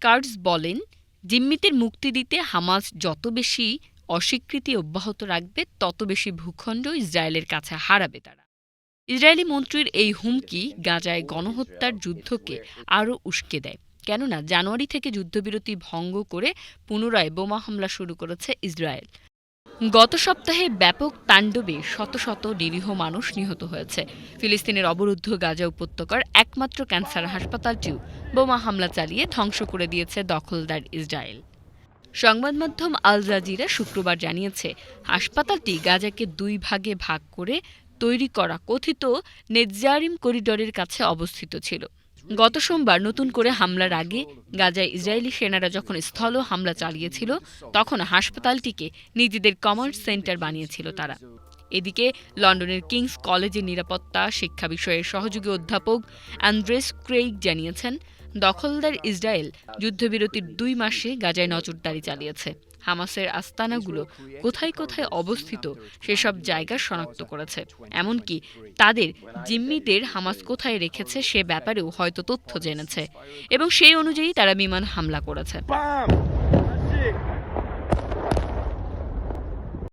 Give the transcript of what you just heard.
Cards বলেন জিম্মিদের মুক্তি দিতে হামাস যত বেশি অস্বীকৃতি অব্যাহত রাখবে, তত বেশি ভূখণ্ড ইসরায়েলের কাছে হারাবে তারা। ইসরায়েলি মন্ত্রীর এই হুমকি গাজায় গণহত্যার যুদ্ধকে আরও উস্কে দেয়। কেননা, জানুয়ারি থেকে যুদ্ধবিরতি ভঙ্গ করে পুনরায় বোমা হামলা শুরু করেছে ইসরায়েল। গত সপ্তাহে ব্যাপক তাণ্ডবে শত শত নিরীহ মানুষ নিহত হয়েছে। ফিলিস্তিনের অবরুদ্ধ গাজা উপত্যকার একমাত্র ক্যান্সার হাসপাতালটিও বোমা হামলা চালিয়ে ধ্বংস করে দিয়েছে দখলদার ইসরায়েল। সংবাদ মাধ্যম আল জাজিরা শুক্রবার জানিয়েছে, হাসপাতালটি গাজাকে দুই ভাগে ভাগ করে তৈরি করা কথিত নেতজারিম করিডোরের কাছে অবস্থিত ছিল। গত সোমবার নতুন করে হামলার আগে গাজায় ইসরায়েলি সেনারা যখন স্থল হামলা চালিয়েছিল, তখন হাসপাতালটিকে নিজেদের কমান্ড সেন্টার বানিয়েছিল তারা। এদিকে লন্ডনের কিংস কলেজের নিরাপত্তা, শিক্ষা বিষয়ের সহযোগী অধ্যাপক অ্যান্ড্রেস ক্রেইগ জানিয়েছেন, দখলদার ইসরায়েল যুদ্ধবিরতির দুই মাসে গাজায় নজরদারি চালিয়েছে। হামাসের আস্তানাগুলো কোথায় কোথায় অবস্থিত সেসব জায়গা শনাক্ত করেছে। এমনকি তাদের জিম্মিদের হামাস কোথায় রেখেছে সে ব্যাপারেও হয়তো তথ্য জেনেছে এবং সেই অনুযায়ী তারা বিমান হামলা করেছে!